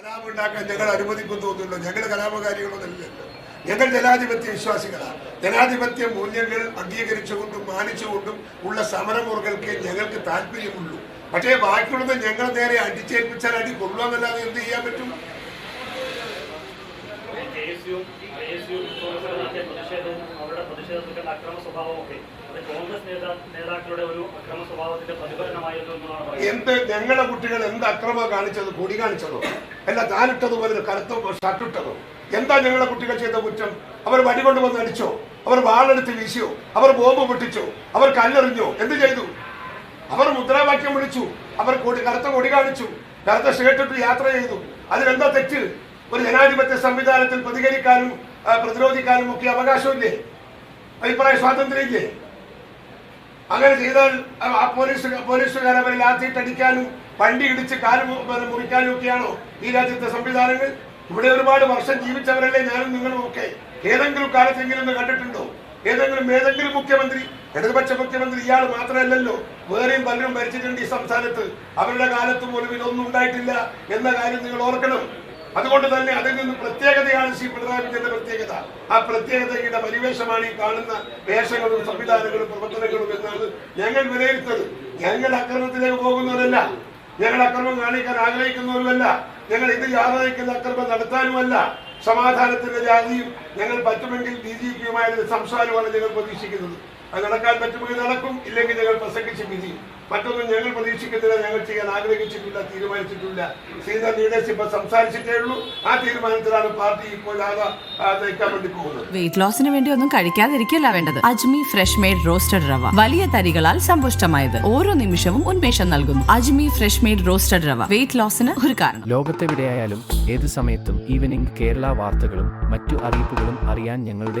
കലാപം ഉണ്ടാക്കാൻ ഞങ്ങൾ അനുവദിക്കും തോന്നുന്നുണ്ടോ ഞങ്ങൾ കലാപകാരികളൊന്നുമില്ലല്ലോ ഞങ്ങൾ ജനാധിപത്യ വിശ്വാസികളാണ്. ജനാധിപത്യ മൂല്യങ്ങൾ അംഗീകരിച്ചുകൊണ്ടും മാനിച്ചുകൊണ്ടും ഉള്ള സമരമുറകൾക്ക് ഞങ്ങൾക്ക് താല്പര്യമുള്ളൂ. പക്ഷേ ബാക്കിയുള്ളത് ഞങ്ങൾ നേരെ അടിച്ചേൽപ്പിച്ചാൽ അടി കൊള്ളുവെന്നല്ലാതെ എന്ത് ചെയ്യാൻ പറ്റും? കോൺഗ്രസ് നേതാക്കളുടെ ഒരു എന്ത് ഞങ്ങളുടെ കുട്ടികൾ എന്ത് അക്രമം കാണിച്ചത് കൊടി കാണിച്ചതോ? അല്ല താനിട്ടതുപോലെ കറുത്ത ഷർട്ടിട്ടതോ? എന്താ ഞങ്ങളുടെ കുട്ടികൾ ചെയ്ത കുറ്റം? അവർ വടി കൊണ്ടുവന്ന് അടിച്ചോ? അവർ വാളെടുത്ത് വീശിയോ? അവർ ബോംബ് പൊട്ടിച്ചോ? അവർ കല്ലെറിഞ്ഞോ? എന്ത് ചെയ്തു? അവർ മുദ്രാവാക്യം വിളിച്ചു. അവർ കൊടി കറുത്ത കൊടി കാണിച്ചു. കറുത്ത ഷർട്ടിട്ട് യാത്ര ചെയ്തു. അതിലെന്താ തെറ്റ്? ഒരു ജനാധിപത്യ സംവിധാനത്തിൽ പ്രതികരിക്കാനും പ്രതിരോധിക്കാനും ഒക്കെ അവകാശമില്ലേ? അഭിപ്രായ സ്വാതന്ത്ര്യമില്ലേ? അങ്ങനെ ചെയ്താൽ ആ- പോലീസ് അവരെ ലാത്തിയിട്ടടിക്കാനും വണ്ടി ഇടിച്ച് കാൽ മുറിക്കാനും ഒക്കെയാണോ ഈ രാജ്യത്തെ സംവിധാനങ്ങൾ. ഇവിടെ ഒരുപാട് വർഷം ജീവിച്ചവരല്ലേ ഞാനും നിങ്ങളും ഒക്കെ. ഏതെങ്കിലും കാലത്തെങ്കിലും കണ്ടിട്ടുണ്ടോ? ഏതെങ്കിലും ഏതെങ്കിലും മുഖ്യമന്ത്രി ഇടതുപക്ഷ മുഖ്യമന്ത്രി ഇയാൾ മാത്രമല്ലല്ലോ വേറെയും പലരും ഭരിച്ചിട്ടുണ്ട് ഈ സംസ്ഥാനത്ത്. അവരുടെ കാലത്ത് പോലും ഉണ്ടായിട്ടില്ല എന്ന കാര്യം നിങ്ങൾ ഓർക്കണം. അതുകൊണ്ട് തന്നെ അതിൽ നിന്ന് പ്രത്യേകതയാണ് ശ്രീ പിണറായി വിജയന്റെ പ്രത്യേകത. ആ പ്രത്യേകതയുടെ പരിവേഷമാണ് ഈ കാണുന്ന വേഷങ്ങളും സംവിധാനങ്ങളും പ്രവർത്തനങ്ങളും എന്നാണ് ഞങ്ങൾ വിലയിരുത്തത് ഞങ്ങൾ അക്രമത്തിലേക്ക് പോകുന്നവരല്ല. ഞങ്ങൾ അക്രമം കാണിക്കാൻ ആഗ്രഹിക്കുന്നവരുമല്ല. ഞങ്ങൾ ഇത് യാതൊരു അക്രമം നടത്താനുമല്ല. സമാധാനത്തിന്റെ ജാതിയും ഞങ്ങൾ പറ്റുമെങ്കിൽ ബി ജെ പിയുമായുള്ള സംസാരമാണ് ഞങ്ങൾ പ്രതീക്ഷിക്കുന്നത്. അത് നടക്കാൻ പറ്റുമെങ്കിൽ നടക്കും ഇല്ലെങ്കിൽ ഞങ്ങൾ പ്രസംഗിച്ച് വിധിയും. മറ്റൊന്നും ഞങ്ങൾ പ്രതീക്ഷിക്കുന്നില്ല ഞങ്ങൾ ചെയ്യാൻ ആഗ്രഹിച്ചിട്ടില്ല തീരുമാനിച്ചിട്ടില്ല. സീനിയർ ലീഡേഴ്സ് ഇപ്പൊ സംസാരിച്ചിട്ടേ ഉള്ളൂ. ആ തീരുമാനത്തിലാണ് പാർട്ടി ഇപ്പോൾ ആ, നയിക്കാൻ വേണ്ടി പോകുന്നത്. വെയിറ്റ് ലോസിന് വേണ്ടി ഒന്നും കഴിക്കാതിരിക്കല്ല വേണ്ടത്. അജ്മി ഫ്രഷ് മെയ്ഡ് റോസ്റ്റഡ് റവ. വലിയ തരികളാൽ സമ്പുഷ്ടമായത്. ഓരോ നിമിഷവും ഉന്മേഷം നൽകുന്നു. Ajmi fresh made roasted rava. Weight ലോസിന് ഒരു കാരണം. ലോകത്തെവിടെയായാലും ഏത് സമയത്തും ഈവനിംഗ് കേരള വാർത്തകളും മറ്റു അറിയിപ്പുകളും അറിയാൻ ഞങ്ങളുടെ